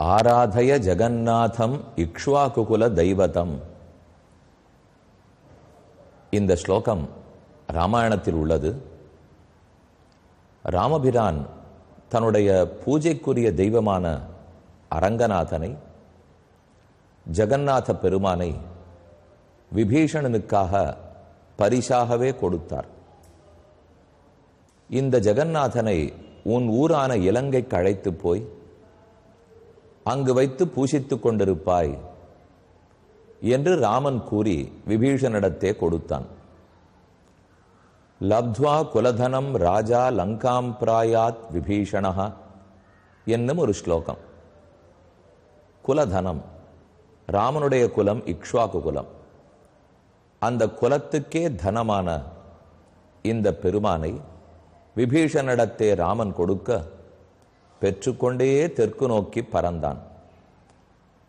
ஆராதய ஜெகநாதம் இக்ஷ்வாகுகுல தெய்வதம். இந்த ஸ்லோகம் ராமாயணத்தில் உள்ளது. ராமபிரான் தன்னுடைய பூஜைக்குரிய தெய்வமான அரங்கநாதனை ஜெகநாத பெருமானை விபீஷணனுக்காக பரிசாகவே கொடுத்தார். இந்த ஜெகநாதனை உன் ஊரான இலங்கைக்கு அழைத்து போய் அங்கு வைத்து பூசித்துக் கொண்டிருப்பாய் என்று ராமன் கூறி விபீஷணிடத்தே கொடுத்தான். லப்துவா குலதனம் ராஜா லங்காம் பிராயாத் விபீஷணா என்னும் ஒரு ஸ்லோகம். குலதனம் ராமனுடைய குலம் இக்ஷ்வாக்கு குலம். அந்த குலத்துக்கே தனமான இந்த பெருமானை விபீஷணிடத்தே ராமன் கொடுக்க பெற்றுக்கொண்டே தெற்கு நோக்கி பறந்தான்.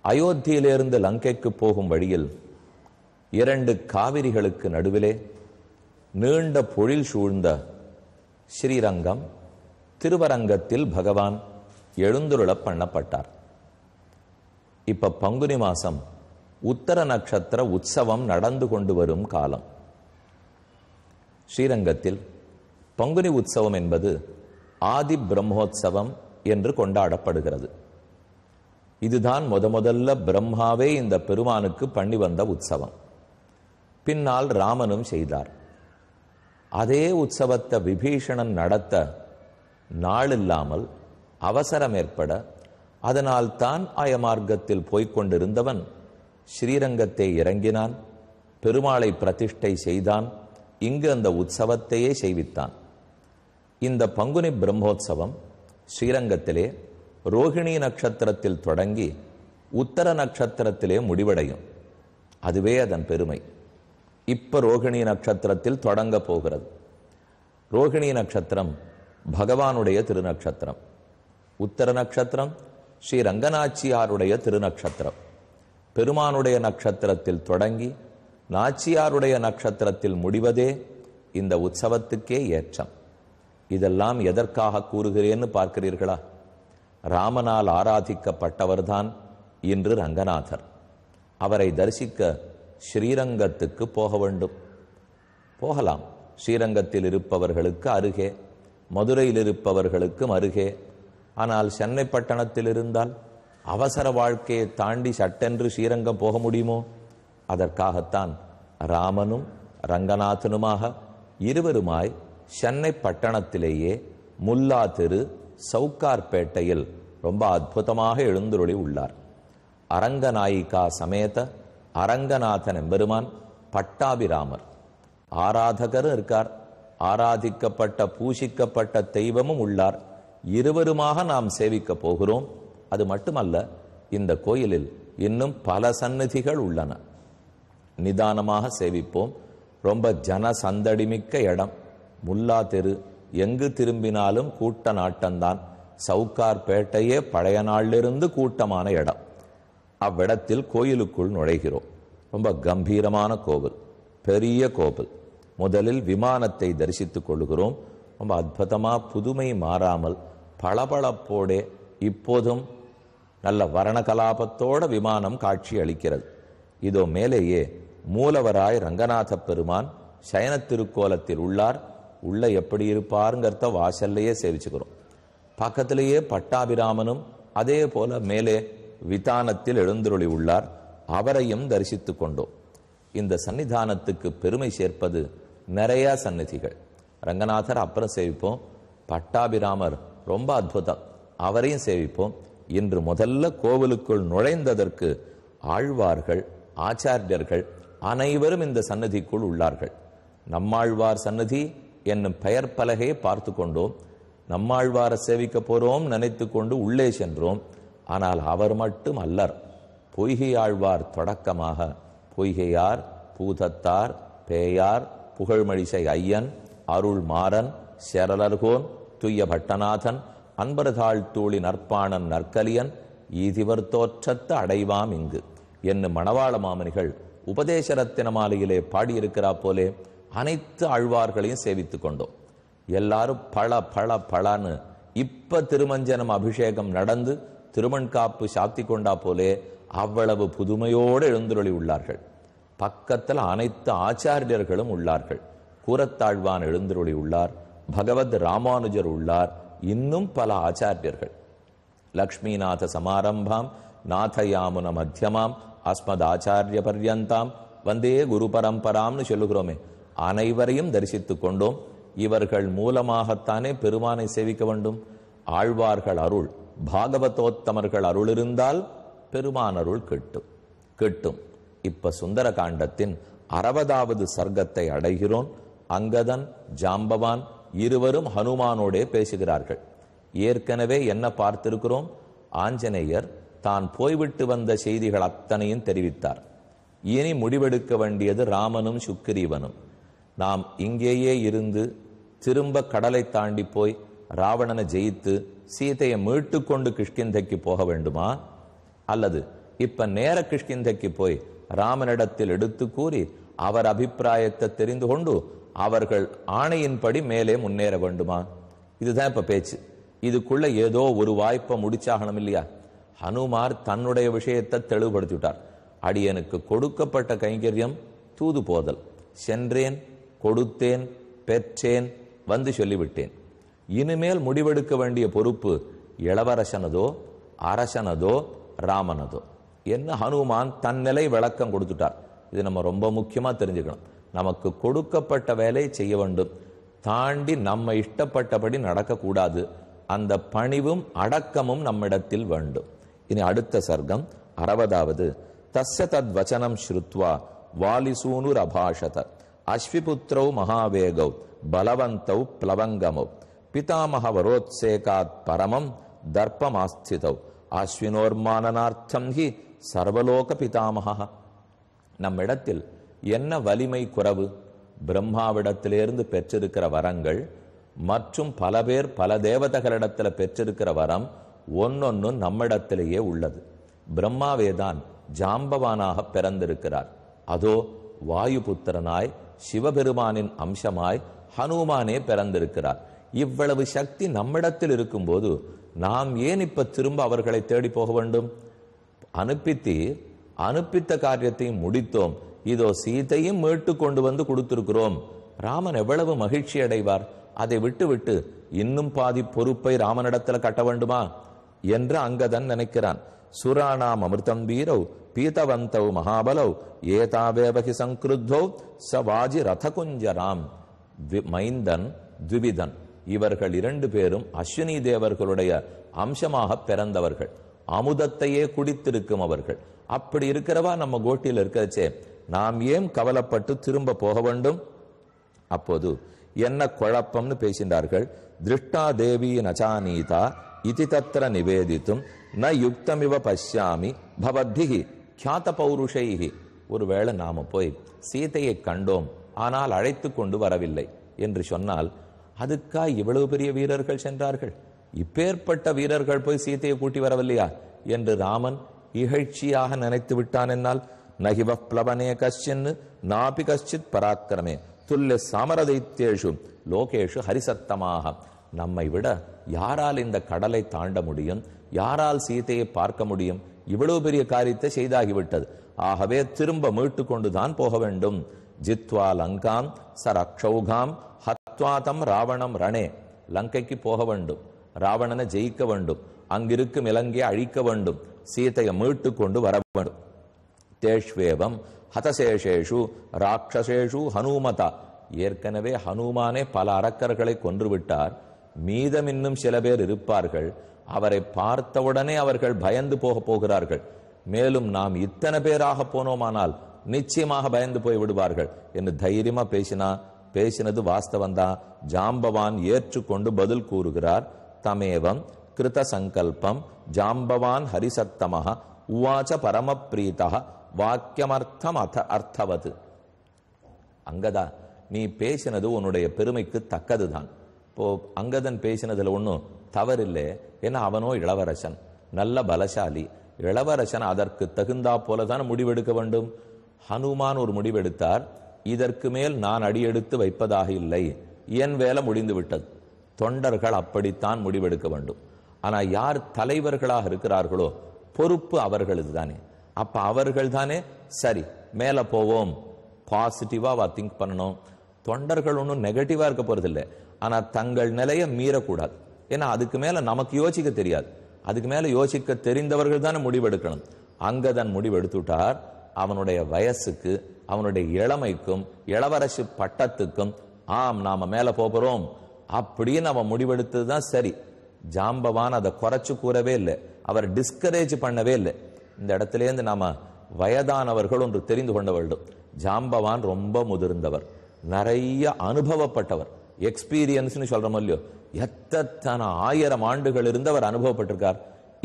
அயோத்தியிலிருந்து லங்கைக்கு போகும் வழியில் இரண்டு காவிரிகளுக்கு நடுவிலே நீண்ட பொழில் சூழ்ந்த ஸ்ரீரங்கம் திருவரங்கத்தில் பகவான் எழுந்துருள பண்ணப்பட்டார். இப்ப பங்குனி மாசம் உத்தர நட்சத்திர உற்சவம் நடந்து கொண்டு வரும் காலம். ஸ்ரீரங்கத்தில் பங்குனி உற்சவம் என்பது ஆதி பிரம்மோத்சவம் என்று கொண்டாடப்படுகிறது. இதுதான் முத முதல்ல பிரம்மாவே இந்த பெருமானுக்கு பண்ணி வந்த உற்சவம். பின்னால் ராமனும் செய்தார். அதே உற்சவத்தை விபீஷணன் நடத்த நாளில்லாமல் அவசரம் ஏற்பட அதனால் தான் ஆயமார்க்கத்தில் போய்கொண்டிருந்தவன் ஸ்ரீரங்கத்தை இறங்கினான் பெருமாளை பிரதிஷ்டை செய்தான் இங்கு அந்த உற்சவத்தையே செய்வித்தான். இந்த பங்குனி பிரம்மோத்சவம் ஸ்ரீரங்கத்திலே ரோகிணி நட்சத்திரத்தில் தொடங்கி உத்தர நட்சத்திரத்திலே முடிவடையும். அதுவே அதன் பெருமை. இப்போ ரோகிணி நட்சத்திரத்தில் தொடங்க போகிறது. ரோகிணி நட்சத்திரம் பகவானுடைய திருநட்சத்திரம். உத்தர நட்சத்திரம் ஸ்ரீ ரங்கநாச்சியாருடைய திருநட்சத்திரம். பெருமானுடைய நட்சத்திரத்தில் தொடங்கி நாச்சியாருடைய நட்சத்திரத்தில் முடிவதே இந்த உற்சவத்துக்கே ஏற்றம். இதெல்லாம் எதற்காக கூறுகிறேன்னு பார்க்கிறீர்களா? ராமனால் ஆராதிக்கப்பட்டவர்தான் இன்று ரங்கநாதர். அவரை தரிசிக்க ஸ்ரீரங்கத்துக்கு போக வேண்டும். போகலாம். ஸ்ரீரங்கத்தில் இருப்பவர்களுக்கு அருகே மதுரையில் இருப்பவர்களுக்கும் அருகே. ஆனால் சென்னை பட்டணத்தில் இருந்தால் அவசர வாழ்க்கையை தாண்டி சட்டென்று ஸ்ரீரங்கம் போக முடியுமோ? அதற்காகத்தான் ராமனும் ரங்கநாதனுமாக இருவருமாய் சென்னை பட்டணத்திலேயே முல்லா திரு சவுக்கார்பேட்டையில் ரொம்ப அற்புதமாக எழுந்துருளி உள்ளார். அரங்கநாயிகா சமேத அரங்கநாதன் எம்பெருமான் பட்டாபிராமர். ஆராதகரும் இருக்கார். ஆராதிக்கப்பட்ட பூசிக்கப்பட்ட தெய்வமும் உள்ளார். இருவருமாக நாம் சேவிக்க போகிறோம். அது மட்டுமல்ல இந்த கோயிலில் இன்னும் பல சந்நிதிகள் உள்ளன. நிதானமாக சேவிப்போம். ரொம்ப ஜன சந்தடிமிக்க இடம். முல்லா தெரு. எங்கு திரும்பினாலும் கூட்ட நாட்டம்தான் சவுக்கார் பேட்டையே பழைய நாளிலிருந்து கூட்டமான இடம். அவ்விடத்தில் கோயிலுக்குள் நுழைகிறோம். ரொம்ப கம்பீரமான கோவில். பெரிய கோவில். முதலில் விமானத்தை தரிசித்துக் கொள்கிறோம் ரொம்ப அற்புதமாக புதுமை மாறாமல் பளபளப்போடே இப்போதும் நல்ல வரணகலாபத்தோட விமானம் காட்சி அளிக்கிறது. இதோ மேலேயே மூலவராய் ரங்கநாத பெருமான் சயனத்திருக்கோலத்தில் உள்ளார். உள்ள எப்படி இருப்பாருங்கிறத வாசல்லையே சேவிச்சுக்கிறோம். பக்கத்திலேயே பட்டாபிராமனும் அதே போல மேலே விதானத்தில் எழுந்துருளி உள்ளார். அவரையும் தரிசித்து கொண்டோம். இந்த சன்னிதானத்துக்கு பெருமை சேர்ப்பது நிறைய சந்நிதிகள். ரங்கநாதர் அப்புறம் சேவிப்போம். பட்டாபிராமர் ரொம்ப அற்புதம். அவரையும் சேவிப்போம். இன்று முதல்ல கோவிலுக்குள் நுழைந்ததற்கு ஆழ்வார்கள் ஆச்சாரியர்கள் அனைவரும் இந்த சன்னதிக்குள் உள்ளார்கள். நம்மாழ்வார் சன்னதி என்னும் பெயர் பலகையை பார்த்து கொண்டோம். நம்மாழ்வாரை சேவிக்க போறோம் நினைத்து கொண்டு உள்ளே சென்றோம். ஆனால் அவர் மட்டும் அல்லர். பொய்கை ஆழ்வார் தொடக்கமாக பொய்கையார் பூதத்தார் பேயார் புகழ்மழிசை ஐயன் அருள் மாறன் சேரலர்கோன் துய்ய பட்டநாதன் அன்பர்தாள் தூளி நற்பாணன் நற்கலியன் ஈதிவர் தோற்றத்து அடைவாம் இங்கு. என்னும் மணவாள மாமனிகள் உபதேசரத்தின மாலையிலே பாடியிருக்கிறா போலே அனைத்து ஆழ்வார்களையும் சேவித்துக் கொண்டோம். எல்லாரும் பழ பழ பழன்னு இப்ப திருமஞ்சனம் அபிஷேகம் நடந்து திருமண்காப்பு சாத்தி கொண்டா போலே அவ்வளவு புதுமையோடு எழுந்துருளி உள்ளார்கள். பக்கத்தில் அனைத்து ஆச்சாரியர்களும் உள்ளார்கள். கூரத்தாழ்வான் எழுந்துருளி உள்ளார் பகவத் ராமானுஜர் உள்ளார் இன்னும் பல ஆச்சாரியர்கள். லக்ஷ்மிநாத சமாரம்பாம் நாதயாமுன மத்தியமாம் அஸ்மத் ஆச்சாரிய பர்யந்தாம் வந்தே குரு பரம்பராம்னு சொல்லுகிறோமே அனைவரையும் தரிசித்துக் கொண்டோம். இவர்கள் மூலமாகத்தானே பெருமானை சேவிக்க வேண்டும். ஆழ்வார்கள் அருள் பாகவதோத்தமர்கள் அருள் இருந்தால் பெருமான் அருள் கிட்டும். கிட்டும். இப்ப சுந்தர காண்டத்தின் அறுபதாவது சர்க்கத்தை அடைகிறோம். அங்கதன் ஜாம்பவான் இருவரும் ஹனுமானோடே பேசுகிறார்கள். ஏற்கனவே என்ன பார்த்திருக்கிறோம்? ஆஞ்சநேயர் தான் போய்விட்டு வந்த செய்திகள் அத்தனையும் தெரிவித்தார். இனி முடிவெடுக்க வேண்டியது ராமனும் சுக்கிரீவனும். நாம் இங்கேயே இருந்து திரும்ப கடலை தாண்டி போய் ராவணனை ஜெயித்து சீதையை மீட்டு கொண்டு கிஷ்கிந்தைக்கு போக வேண்டுமா? அல்லது இப்ப நேர கிஷ்கிந்தைக்கு போய் ராமனிடத்தில் எடுத்து கூறி அவர் அபிப்பிராயத்தை தெரிந்து கொண்டு அவர்கள் ஆணையின்படி மேலே முன்னேற வேண்டுமா? இதுதான் இப்ப பேச்சு. இதுக்குள்ள ஏதோ ஒரு வாய்ப்பை முடிச்சாகணும் இல்லையா? ஹனுமார் தன்னுடைய விஷயத்தை தெளிவுபடுத்திவிட்டார். அடியனுக்கு கொடுக்கப்பட்ட கைங்கரியம் தூது போதல். சென்றேன் கொடுத்தேன் பெற்றேன் வந்து சொல்லிவிட்டேன். இனிமேல் முடிவெடுக்க வேண்டிய பொறுப்பு இளவரசனதோ அரசனதோ ராமனதோ. என்ன ஹனுமான் தன் நிலை விளக்கம் கொடுத்துட்டார். இது நம்ம ரொம்ப முக்கியமாக தெரிஞ்சுக்கணும். நமக்கு கொடுக்கப்பட்ட வேலையை செய்ய வேண்டும். தாண்டி நம்ம இஷ்டப்பட்டபடி நடக்கக்கூடாது. அந்த பணிவும் அடக்கமும் நம்மிடத்தில் வேண்டும். இனி அடுத்த சர்க்கம் அறுபதாவது. தஸ்ய தத் வச்சனம் ஸ்ருத்வா வாலிசூனுர் அபாஷத அஸ்விபுத்திரௌ மகாவேகௌ பலவந்தௌ பிளவங்கமௌ. பிதாமகவரோத்சேகாத் பரமம் தர்ப்பமாஸ்திதௌ. அஸ்வினோர்மானனார்த்தம் ஹி சர்வலோக பிதாமகா நம்மிடத்தில் என்ன வலிமை குறவு? பிரம்மாவிடத்திலிருந்து பெற்றிருக்கிற வரங்கள் மற்றும் பல பேர் பல தேவதைகளிடத்தில் பெற்றிருக்கிற வரம் ஒன்னொன்னு நம்மிடத்திலேயே உள்ளது. பிரம்மாவேதான் ஜாம்பவானாக பிறந்திருக்கிறார். அதோ வாயுபுத்திரனாய் சிவபெருமானின் அம்சமாய் ஹனுமானே பிறந்திருக்கிறார். இவ்வளவு சக்தி நம்மிடத்தில் இருக்கும்போது நாம் ஏன் இப்ப திரும்ப அவர்களை தேடி போக வேண்டும்? அனுப்பித்தீர் அனுப்பித்த காரியத்தையும் முடித்தோம். இதோ சீதையும் மீட்டு கொண்டு வந்து கொடுத்திருக்கிறோம். ராமன் எவ்வளவு மகிழ்ச்சி அடைவார். அதை விட்டுவிட்டு இன்னும் பாதி பொறுப்பை ராமனிடத்துல கட்ட வேண்டுமா? என்று அங்கதன் நினைக்கிறான். சுராணாம் அமிர்தம் வீரவ் பீதவந்தவ் மகாபலவ் ஏதாவேவகி ச சவாஜி ரதகுஞ்சராம் மைந்தன் த்விபிதன் இவர்கள் இரண்டு பேரும் அஸ்வினி தேவர்களுடைய அம்சமாக பிறந்தவர்கள். அமுதத்தையே குடித்திருக்கும் அவர்கள். அப்படி இருக்கிறவா நம்ம கோட்டியில் இருக்கச்சே நாம் ஏன் கவலைப்பட்டு திரும்ப போக வேண்டும்? அப்போது என்ன குழப்பம்னு பேசினார்கள் திருஷ்டா தேவி நச்சானீதா இதி தத்திர நிவேதித்தும் ந யுக்தமிவ பஷ்யாமி பவத்திகி கியாத பௌருஷைகி. ஒருவேளை நாம போய் சீதையை கண்டோம் ஆனால் அழைத்து கொண்டு வரவில்லை என்று சொன்னால் அதுக்கா இவ்வளவு பெரிய வீரர்கள் சென்றார்கள்? இப்பேற்பட்ட வீரர்கள் போய் சீதையை கூட்டி வரவில்லையா? என்று ராமன் இகழ்ச்சியாக நினைத்து விட்டான் என்னால். நகிவ பிளவனே கஷ்டின் நாபி கஷ்டித் பராக்கிரமே. துல்ல சாமரதைத்தேஷு லோகேஷு ஹரிசத்தமாக. நம்மை விட யாரால் இந்த கடலை தாண்ட முடியும்? யாரால் சீதையை பார்க்க முடியும்? இவ்வளவு பெரிய காரியத்தை செய்தாகிவிட்டது. ஆகவே திரும்ப மீட்டு கொண்டுதான் போக வேண்டும். ஜித்வா லங்காம் சரக்ஷௌகாம் ஹத்வாதம் ராவணம் ரணே. லங்கைக்கு போக வேண்டும். ராவணனை ஜெயிக்க வேண்டும். அங்கிருக்கும் இலங்கையை அழிக்க வேண்டும். சீதையை மீட்டு கொண்டு வர வேண்டும். தேஷ்வேவம் ஹதசேஷேஷு ராட்சசேஷு ஹனுமதா. ஏற்கனவே ஹனுமானே பல அரக்கர்களை கொன்றுவிட்டார். மீதம் இன்னும் சில பேர் இருப்பார்கள். அவரை பார்த்தவுடனே அவர்கள் பயந்து போக போகிறார்கள். மேலும் நாம் இத்தனை பேராக போனோமானால் நிச்சயமாக பயந்து போய் விடுவார்கள் என்று தைரியமா பேசினா பேசினது வாஸ்தவந்தான் ஜாம்பவான் ஏற்றுக்கொண்டு பதில் கூறுகிறார் தமேவம் கிருத சங்கல்பம் ஜாம்பவான் ஹரிசத்தமஹ உவாச்ச பரமப்ரீதா வாக்கியமர்த்தம் அர்த்த அர்த்தவது. அங்கதா நீ பேசினது உன்னுடைய பெருமைக்கு தக்கதுதான். இப்போ அங்கதன் பேசினதுல ஒன்றும் தவறில்லை ஏன்னா அவனோ இளவரசன். நல்ல பலசாலி. இளவரசன் அதற்கு தகுந்தா போலதான் முடிவெடுக்க வேண்டும். ஹனுமான் ஒரு முடிவெடுத்தார். இதற்கு மேல் நான் அடியெடுத்து வைப்பதாக இல்லை. என் வேலை முடிந்து விட்டது தொண்டர்கள் அப்படித்தான் முடிவெடுக்க வேண்டும். ஆனால் யார் தலைவர்களாக இருக்கிறார்களோ பொறுப்பு அவர்களது தானே அப்ப அவர்கள் தானே சரி மேலே போவோம். பாசிட்டிவாக வா திங்க் பண்ணணும். தொண்டர்கள் ஒன்றும் நெகட்டிவாக இருக்க போறதில்லை. ஆனால் தங்கள் நிலையை மீறக்கூடாது. ஏன்னா அதுக்கு மேல நமக்கு யோசிக்க தெரியாது. அதுக்கு மேல யோசிக்க தெரிந்தவர்கள் தானே முடிவெடுக்கணும். அங்கதன் முடிவெடுத்துட்டார். அவனுடைய வயசுக்கு அவனுடைய இளமைக்கும் இளவரசு பட்டத்துக்கும் ஆம் நாம மேல போகிறோம். அப்படின்னு அவன் முடிவெடுத்தது தான் சரி. ஜாம்பவான் அதை குறைச்சு கூறவே இல்லை. அவர் டிஸ்கரேஜ் பண்ணவே இல்லை. இந்த இடத்துல இருந்து நாம வயதானவர்கள் ஒன்று தெரிந்து கொண்ட வேண்டும். ஜாம்பவான் ரொம்ப முதிர்ந்தவர். நிறைய அனுபவப்பட்டவர். எக்ஸ்பீரியன்ஸ்னு சொல்றோம் இல்லையோ? எத்தனை ஆயிரம் ஆண்டுகள் இருந்தவர் அனுபவப்பட்டிருக்கார்.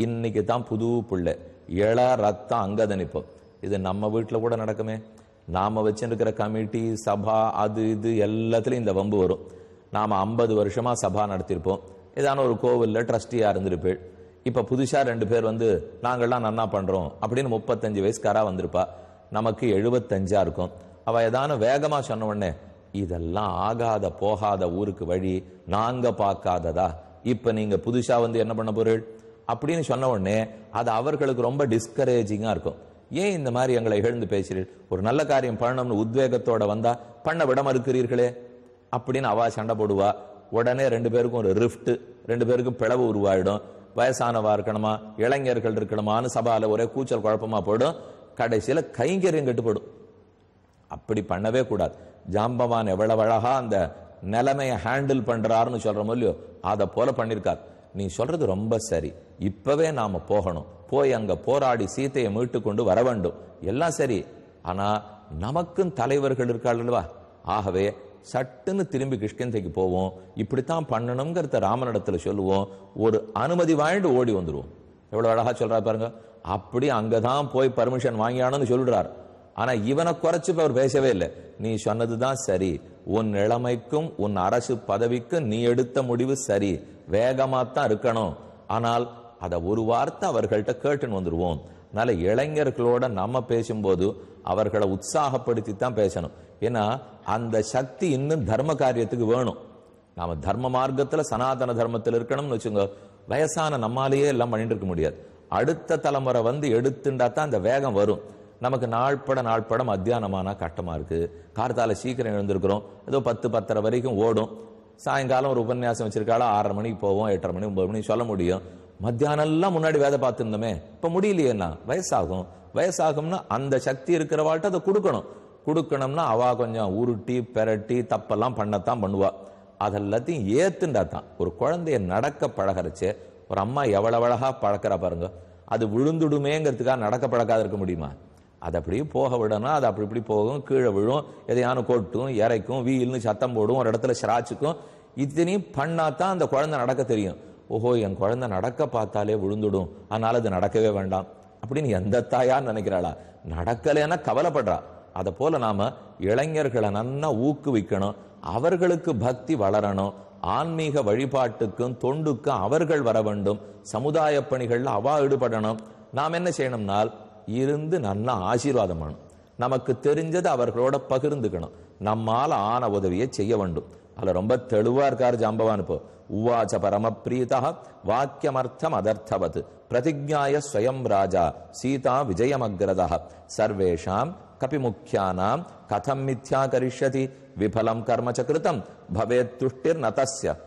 இன்னைக்கு தான் புது பிள்ளை. இள ரத்தம் அங்கதனிப்போம் இது நம்ம வீட்டில் கூட நடக்குமே. நாம் வச்சுருக்கிற கமிட்டி சபா அது இது எல்லாத்துலேயும் இந்த வம்பு வரும். நாம் ஐம்பது வருஷமாக சபா நடத்தியிருப்போம் ஏதான ஒரு கோவிலில் ட்ரஸ்டியாக இருந்திருப்பேள். இப்போ புதுசாக ரெண்டு பேர் வந்து நாங்கள்லாம் நன்னா பண்ணுறோம் அப்படின்னு முப்பத்தஞ்சு வயசுக்காரா வந்திருப்பா. நமக்கு எழுபத்தஞ்சா இருக்கும். அவள் ஏதான வேகமாக சொன்ன உடனே இதெல்லாம் ஆகாத போகாத ஊருக்கு வழி நாங்க பார்க்காததா? இப்ப நீங்க புதுசா வந்து என்ன பண்ண பொருள் அப்படின்னு சொன்ன உடனே அது அவர்களுக்கு ரொம்ப டிஸ்கரேஜிங்கா இருக்கும். ஏன் இந்த மாதிரி எங்களை எழுந்து பேசுறீர்கள் ஒரு நல்ல காரியம் பண்ணணும்னு உத்வேகத்தோட வந்தா பண்ண விட மறுக்கிறீர்களே அப்படின்னு அவா சண்டை போடுவா. உடனே ரெண்டு பேருக்கும் ஒரு ரிஃப்ட் ரெண்டு பேருக்கும் பிளவு உருவாயிடும். வயசானவா இருக்கணுமா? இளைஞர்கள் இருக்கணுமான்னு சபால ஒரே கூச்சல் குழப்பமா போயிடும். கடைசியில கைங்கரியம் கெட்டுப்படும் அப்படி பண்ணவே கூடாது. ஜாம்பவான் எவ்வளவு அழகா அந்த நிலைமையை ஹேண்டில் பண்றாருன்னு சொல்றோம் இல்லையோ அதை போல பண்ணிருக்கார். நீ சொல்றது ரொம்ப சரி. இப்பவே நாம போகணும். போய் அங்க போராடி சீத்தையை மீட்டு கொண்டு வர வேண்டும். எல்லாம் சரி. ஆனா நமக்கும் தலைவர்கள் இருக்காள்வா ஆகவே சட்டுன்னு திரும்பி கிருஷ்ணந்தைக்கு போவோம். இப்படித்தான் பண்ணணுங்கிறத ராமனிடத்துல சொல்லுவோம். ஒரு அனுமதி வாங்கிட்டு ஓடி வந்துடுவோம் எவ்வளவு அழகா சொல்றா பாருங்க. அப்படி அங்கதான் போய் பர்மிஷன் வாங்கியானு சொல்றாரு. ஆனா இவனை குறைச்சு அவர் பேசவே இல்லை. நீ சொன்னதுதான் சரி. உன் இளமைக்கும் உன் அரசு பதவிக்கும் நீ எடுத்த முடிவு சரி. வேகமா தான் இருக்கணும். ஆனால் அதை ஒரு வார்த்தை அவர்கள்ட்ட கேட்டுன்னு வந்துருவோம். அதனால இளைஞர்களோட நம்ம பேசும்போது அவர்களை உற்சாகப்படுத்தி தான் பேசணும். ஏன்னா அந்த சக்தி இன்னும் தர்ம காரியத்துக்கு வேணும். நாம தர்ம மார்க்கத்துல சனாதன தர்மத்தில் இருக்கணும்னு வச்சுங்க வயசான நம்மாலேயே எல்லாம் பண்ணிட்டு இருக்க முடியாது. அடுத்த தலைமுறை வந்து எடுத்துண்டா தான் அந்த வேகம் வரும். நமக்கு நாள்பட நாள்பட மத்தியானமான கட்டமாக இருக்குது கார்த்தால சீக்கிரம் எழுந்திருக்கிறோம். ஏதோ பத்து பத்தரை வரைக்கும் ஓடும். சாயங்காலம் ஒரு உபன்யாசம் வச்சிருக்காலும் ஆறரை மணிக்கு போவோம் எட்டரை மணி ஒன்பது மணி சொல்ல முடியும். மத்தியானம் எல்லாம் முன்னாடி வேதை பார்த்துருந்தோமே. இப்போ முடியலையேண்ணா. வயசாகும். வயசாகும்னா அந்த சக்தி இருக்கிறவாள்கிட்ட அதை கொடுக்கணும். கொடுக்கணும்னா அவா கொஞ்சம் உருட்டி பெரட்டி தப்பெல்லாம் பண்ணத்தான் பண்ணுவா. அதெல்லாத்தையும் ஏத்துண்டா தான் ஒரு குழந்தைய நடக்க பழகிறச்சே ஒரு அம்மா எவ்வளவு அழகா பழக்கிறா பாருங்க. அது விழுந்துடுமேங்கிறதுக்காக நடக்க பழக்காது இருக்க முடியுமா? அது அப்படியே போக விடணும் அது அப்படி இப்படி போகும் கீழே விழும் எதையான கொட்டும் இறைக்கும் வீல்னு சத்தம் போடும் ஒரு இடத்துல சிராச்சிக்கும். இத்தனையும் பண்ணாதான் அந்த குழந்தை நடக்க தெரியும். ஓஹோ என் குழந்தை நடக்க பார்த்தாலே விழுந்துடும். அதனால அது நடக்கவே வேண்டாம். அப்படின்னு எந்த தாயா நினைக்கிறாளா? நடக்கலைன்னா கவலைப்படுறா. அதை போல நாம இளைஞர்களை நல்லா ஊக்குவிக்கணும். அவர்களுக்கு பக்தி வளரணும். ஆன்மீக வழிபாட்டுக்கும் தொண்டுக்கும் அவர்கள் வர வேண்டும். சமுதாய பணிகளில் அவா ஈடுபடணும். நாம் என்ன செய்யணும்னால் இருந்து நல்லா ஆசீர்வாதம் பண்ணும் நமக்கு தெரிஞ்சதை அவர்களோட பகிர்ந்துக்கணும். நம்மால ஆன உதவியை செய்ய வேண்டும். அதில் ரொம்ப தெளிவாக இருக்கார் ஜாம்பவான் இப்போ. உவாச்ச பரம பிரீதா வாக்கியமர்த்தம் அதர்த்தவத். பிரதிஜாய ஸ்வயம் ராஜா சீதா விஜயமக்ரதா. சர்வேஷாம் கபிமுக்கியானாம் கதம் மித்யா கரிஷ்யதி விபலம் கர்ம கிருதம். பவேத் துஷ்டிர் நதஸ்ய.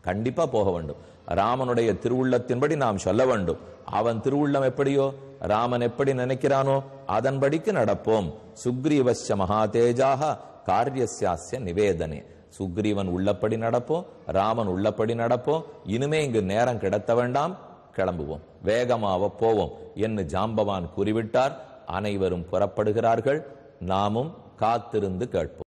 கண்டிப்பா போக வேண்டும். ராமனுடைய திருவுள்ளத்தின்படி நாம் சொல்ல வேண்டும். அவன் திருவுள்ளம் எப்படியோ? ராமன் எப்படி நினைக்கிறானோ அதன்படிக்கு நடப்போம். சுக்ரீவஸ்ய மகாதேஜாக காரியசியாஸ்ய நிவேதனே. சுக்ரீவன் உள்ளப்படி நடப்போம் ராமன் உள்ளப்படி நடப்போம் இனிமே இங்கு நேரம் கிடத்த வேண்டாம் கிளம்புவோம். வேகமாக போவோம் என்று ஜாம்பவான் கூறிவிட்டார். அனைவரும் புறப்படுகிறார்கள். நாமும் காத்திருந்து கேட்போம்.